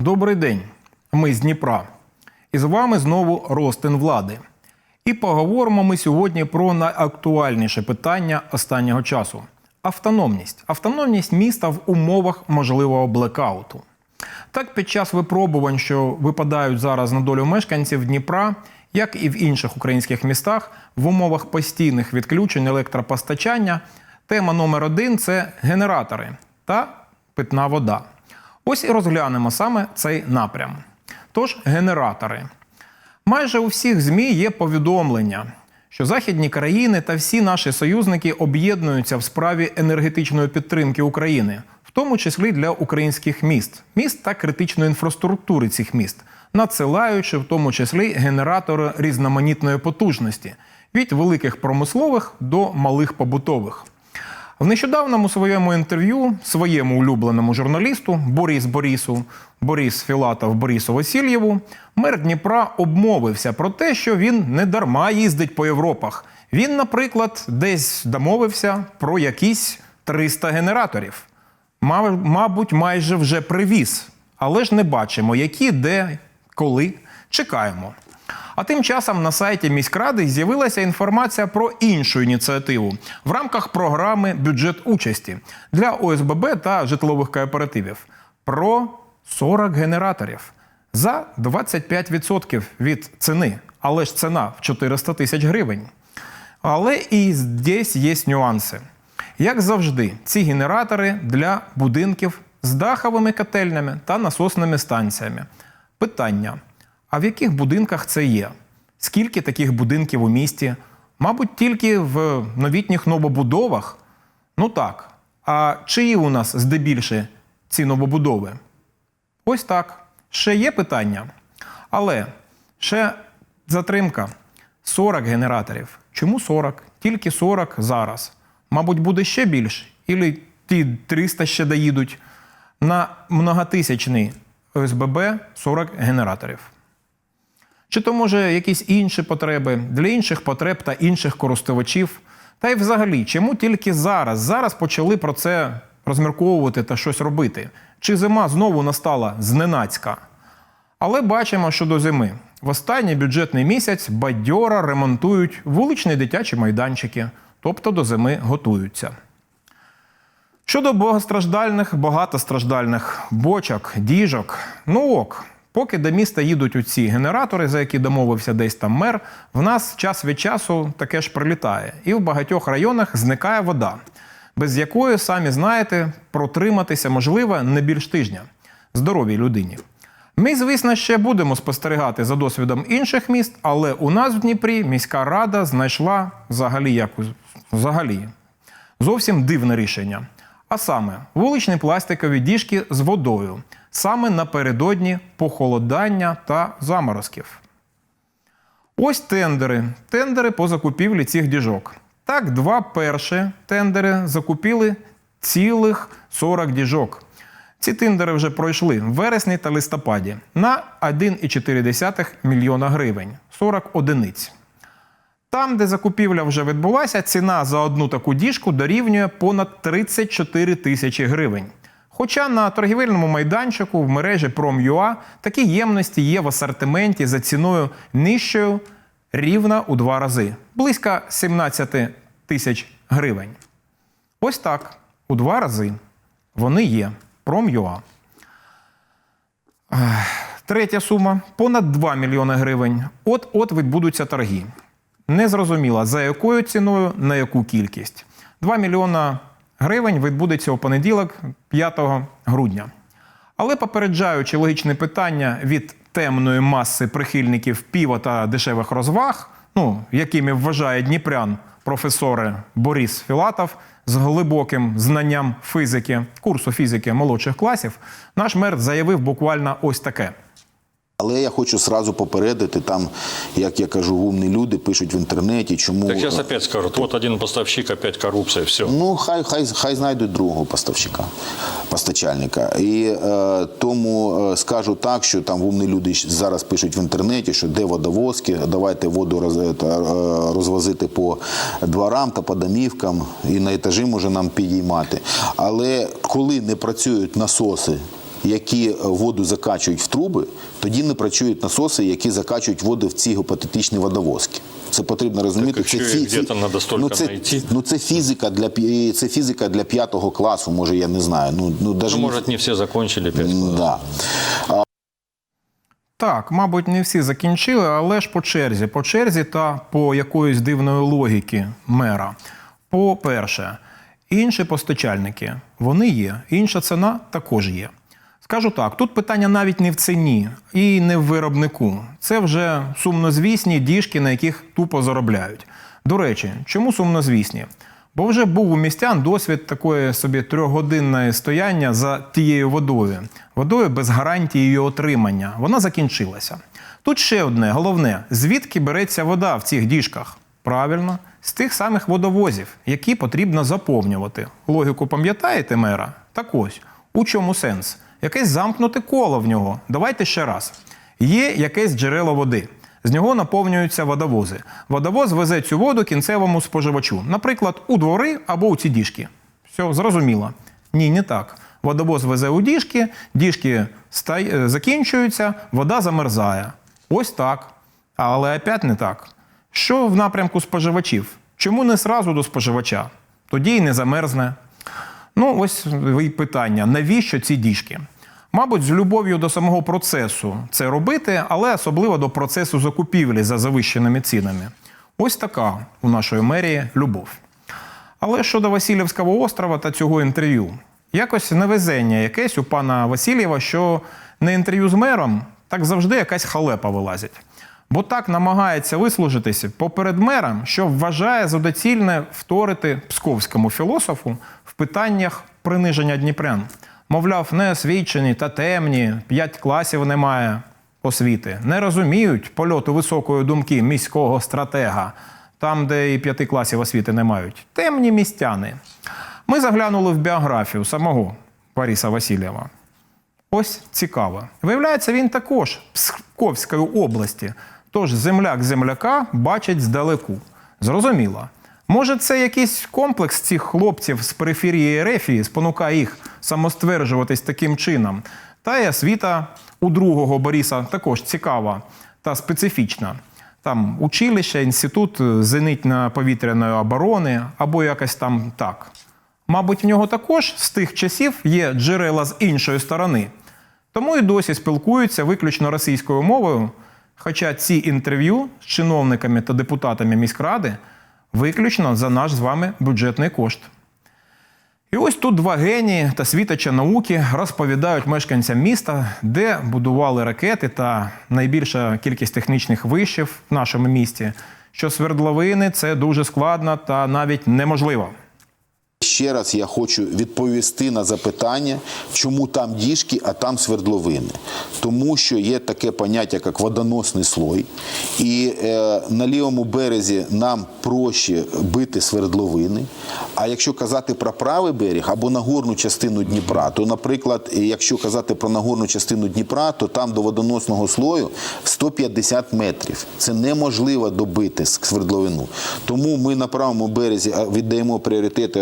Добрий день. Ми з Дніпра. І з вами знову Ростин влади. І поговоримо ми сьогодні про найактуальніше питання останнього часу автономність. Автономність міста в умовах можливого блекауту. Так, під час випробувань, що випадають зараз на долю мешканців Дніпра, як і в інших українських містах, в умовах постійних відключень електропостачання, тема номер один це генератори та питна вода. Ось і розглянемо саме цей напрям. Тож, генератори. Майже у всіх ЗМІ є повідомлення, що західні країни та всі наші союзники об'єднуються в справі енергетичної підтримки України, в тому числі для українських міст, міст та критичної інфраструктури цих міст, надсилаючи в тому числі генератори різноманітної потужності від великих промислових до малих побутових. В нещодавному своєму інтерв'ю своєму улюбленому журналісту Борис Борісу, Борис Філатов Борису Васильєву, мер Дніпра обмовився про те, що він не дарма їздить по Європах. Він, наприклад, десь домовився про якісь 300 генераторів. Мав- Мабуть, майже вже привіз, але ж не бачимо, які, де, коли. Чекаємо. А тим часом на сайті міськради з'явилася інформація про іншу ініціативу в рамках програми бюджет участі для ОСББ та житлових кооперативів про 40 генераторів за 25% від ціни, але ж ціна в 400 тисяч гривень. Але і здесь є нюанси. Як завжди, ці генератори для будинків з даховими котельнями та насосними станціями. Питання: а в яких будинках це є? Скільки таких будинків у місті? Мабуть, тільки в новітніх новобудовах? Ну так. А чиї у нас здебільше ці новобудови? Ось так. Ще є питання. Але ще затримка. 40 генераторів. Чому 40? Тільки 40 зараз. Мабуть, буде ще більше. Ілі ті 300 ще доїдуть. На многотисячний ОСББ 40 генераторів. Чи то може якісь інші потреби для інших потреб та інших користувачів? Та й взагалі, чому тільки зараз? Зараз почали про це розмірковувати та щось робити? Чи зима знову настала зненацька? Але бачимо, що до зими в останній бюджетний місяць бадьоро ремонтують вуличні дитячі майданчики, тобто до зими готуються. Щодо багатостраждальних, багатостраждальних бочок, діжок, ну ок. Поки до міста їдуть у ці генератори, за які домовився десь там мер, в нас час від часу таке ж прилітає. І в багатьох районах зникає вода, без якої, самі знаєте, протриматися можливо не більш тижня здоровій людині. Ми, звісно, ще будемо спостерігати за досвідом інших міст, але у нас в Дніпрі міська рада знайшла взагалі якусь взагалі зовсім дивне рішення. А саме вуличні пластикові діжки з водою саме напередодні похолодання та заморозків. Ось тендери. Тендери по закупівлі цих діжок. Так, два перші тендери закупили цілих 40 діжок. Ці тендери вже пройшли в вересні та листопаді на 1,4 мільйона гривень 40 одиниць. Там, де закупівля вже відбулася, ціна за одну таку діжку дорівнює понад 34 тисячі гривень. Хоча на торгівельному майданчику в мережі Prom.ua такі ємності є в асортименті за ціною нижчою рівна у два рази близько 17 тисяч гривень. Ось так, у два рази вони є. Prom.ua. Третя сума понад 2 мільйони гривень. От-от відбудуться торги. Незрозуміло, за якою ціною, на яку кількість. 2 мільйона гривень відбудеться у понеділок, 5 грудня. Але попереджаючи логічне питання від темної маси прихильників піва та дешевих розваг, ну, якими вважає Дніпрян професори Борис Філатов з глибоким знанням фізики, курсу фізики молодших класів, наш мер заявив буквально ось таке. Але я хочу сразу попередити, там, як я кажу, умні люди пишуть в інтернеті, чому. Так сейчас опять скажут, вот один поставщик, опять коррупция, все. Ну, хай, хай, хай знайдуть другого поставщика, постачальника. І е, тому е, скажу так, що там умні люди зараз пишуть в інтернеті, що де водовозки, давайте воду роз, е, е, розвозити по дворам та по домівкам, і на етажі може нам підіймати. Але коли не працюють насоси які воду закачують в труби, тоді не працюють насоси, які закачують воду в ці гіпотетичні водовозки. Це потрібно розуміти. Так, где-то надо столько ну, це, ну це фізика для це фізика для п'ятого класу. Може, я не знаю. Ну ну даже Ну, не- может, не все закончили пять да. Так, мабуть, не всі закінчили, але ж по черзі. По черзі та по якоїсь дивної логіки мера. По-перше, інші постачальники вони є, інша ціна також є. Скажу так, тут питання навіть не в ціні і не в виробнику. Це вже сумнозвісні діжки, на яких тупо заробляють. До речі, чому сумнозвісні? Бо вже був у містян досвід такої собі трьохгодинної стояння за тією водою. Водою без гарантії її отримання. Вона закінчилася. Тут ще одне головне: звідки береться вода в цих діжках? Правильно, з тих самих водовозів, які потрібно заповнювати. Логіку пам'ятаєте, мера? Так ось, у чому сенс? Якесь замкнуте коло в нього. Давайте ще раз. Є якесь джерело води. З нього наповнюються водовози. Водовоз везе цю воду кінцевому споживачу, наприклад, у двори або у ці діжки. Все, зрозуміло. Ні, не так. Водовоз везе у діжки, діжки ста- е, закінчуються, вода замерзає. Ось так. Але опять не так. Що в напрямку споживачів? Чому не сразу до споживача? Тоді й не замерзне. Ну, ось і питання: навіщо ці діжки? Мабуть, з любов'ю до самого процесу це робити, але особливо до процесу закупівлі за завищеними цінами. Ось така у нашої мерії любов. Але щодо Васильівського острова та цього інтерв'ю, якось невезення якесь у пана Васильєва, що не інтерв'ю з мером, так завжди якась халепа вилазить. Бо так намагається вислужитися поперед мером, що вважає за доцільне вторити псковському філософу в питаннях приниження Дніпрян. Мовляв, неосвічені та темні, п'ять класів немає освіти, не розуміють польоту високої думки міського стратега, там, де і п'яти класів освіти не мають. Темні містяни. Ми заглянули в біографію самого Бориса Васильєва. Ось цікаво. Виявляється, він також Псковської області. Тож земляк земляка бачить здалеку. Зрозуміло. Може, це якийсь комплекс цих хлопців з периферії Ерефії спонукає їх самостверджуватись таким чином. Та й освіта у другого Бориса також цікава та специфічна. Там училище, інститут зенитно-повітряної оборони або якось там так. Мабуть, в нього також з тих часів є джерела з іншої сторони. Тому і досі спілкуються виключно російською мовою. Хоча ці інтерв'ю з чиновниками та депутатами міськради виключно за наш з вами бюджетний кошт. І ось тут два генії та світоча науки розповідають мешканцям міста, де будували ракети та найбільша кількість технічних вишів в нашому місті, що свердловини це дуже складно та навіть неможливо. Ще раз я хочу відповісти на запитання, чому там діжки, а там свердловини. Тому що є таке поняття, як водоносний слой, і е, на лівому березі нам проще бити свердловини. А якщо казати про правий берег або нагорну частину Дніпра, то, наприклад, якщо казати про нагорну частину Дніпра, то там до водоносного слою 150 метрів. Це неможливо добити свердловину. Тому ми на правому березі е, віддаємо пріоритети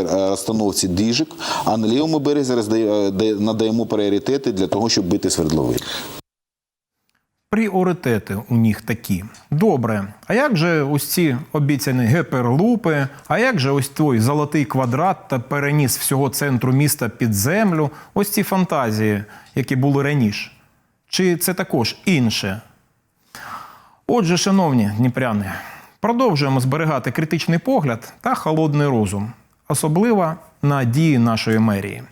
розстановці діжок, а на лівому березі е, надаємо пріоритети для того, щоб бити свердловини. Пріоритети у них такі. Добре. А як же ось ці обіцяні геперлупи? А як же ось той золотий квадрат та переніс всього центру міста під землю? Ось ці фантазії, які були раніше. Чи це також інше? Отже, шановні дніпряни, продовжуємо зберігати критичний погляд та холодний розум, Особлива на дії нашої мерії.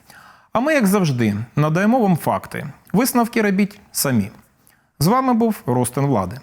А ми, як завжди, надаємо вам факти. Висновки робіть самі. З вами був Ростин Влади.